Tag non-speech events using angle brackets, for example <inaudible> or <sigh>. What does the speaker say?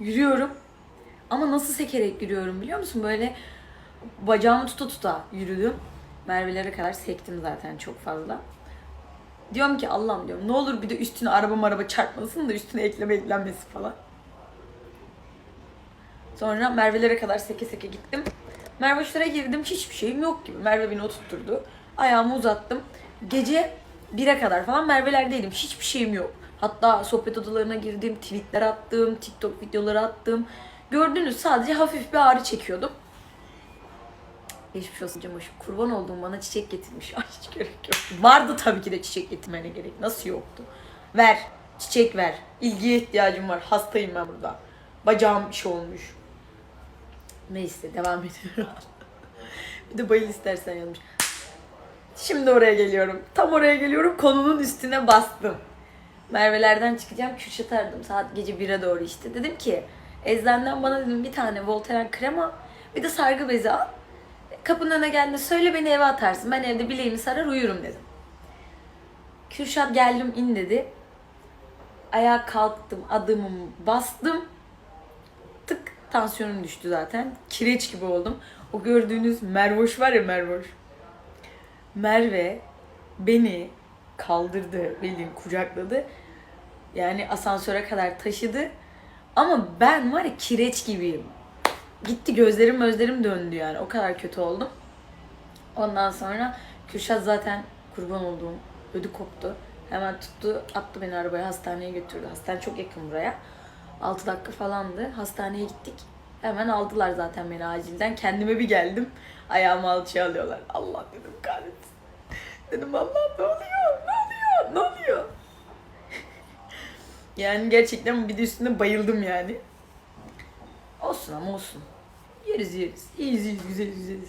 Yürüyorum. Ama nasıl sekerek yürüyorum biliyor musun? Böyle bacağımı tuta tuta yürüdüm. Merve'lere kadar sektim zaten çok fazla. Diyorum ki Allah'ım diyorum ne olur bir de üstüne araba araba çarpmasın da üstüne ekleme eklenmesi falan. Sonra Merve'lere kadar seke seke gittim. Merve şuraya girdim hiçbir şeyim yok gibi. Merve beni oturtturdu. Ayağımı uzattım. Gece 1'e kadar falan Merve'lerdeydim. Hiçbir şeyim yok. Hatta sohbet odalarına girdim, tweetler attım, TikTok videoları attım. Gördünüz sadece hafif bir ağrı çekiyordum. Geçmiş olsun Cemoş. Kurban olduğum bana çiçek getirmiş. <laughs> Ay hiç gerek yok. Vardı tabii ki de çiçek getirmene gerek. Nasıl yoktu? Ver. Çiçek ver. İlgiye ihtiyacım var. Hastayım ben burada. Bacağım şey olmuş. Neyse devam <laughs> ediyorum. bir de bayıl istersen yazmış. Şimdi oraya geliyorum. Tam oraya geliyorum. Konunun üstüne bastım. Merve'lerden çıkacağım. Kürşat aradım. Saat gece 1'e doğru işte. Dedim ki eczaneden bana dedim bir tane Voltaren krema bir de sargı bezi al. Kapının önüne geldiğinde söyle beni eve atarsın. Ben evde bileğimi sarar uyurum dedim. Kürşat geldim in dedi. Ayağa kalktım adımımı bastım. Tık tansiyonum düştü zaten. Kireç gibi oldum. O gördüğünüz Mervoş var ya Mervoş. Merve beni kaldırdı, beni kucakladı. Yani asansöre kadar taşıdı. Ama ben var ya kireç gibiyim. Gitti gözlerim gözlerim döndü yani. O kadar kötü oldum. Ondan sonra Kürşat zaten kurban olduğum ödü koptu. Hemen tuttu, attı beni arabaya hastaneye götürdü. Hastane çok yakın buraya. 6 dakika falandı. Hastaneye gittik. Hemen aldılar zaten beni acilden. Kendime bir geldim. Ayağımı alçıya alıyorlar. Allah dedim kahretsin. Dedim Allah ne oluyor? Ne oluyor? Ne oluyor? Yani gerçekten bir de üstüne bayıldım yani. Olsun ama olsun. Yeriz yeriz. İyiyiz iyiyiz güzeliz güzeliz.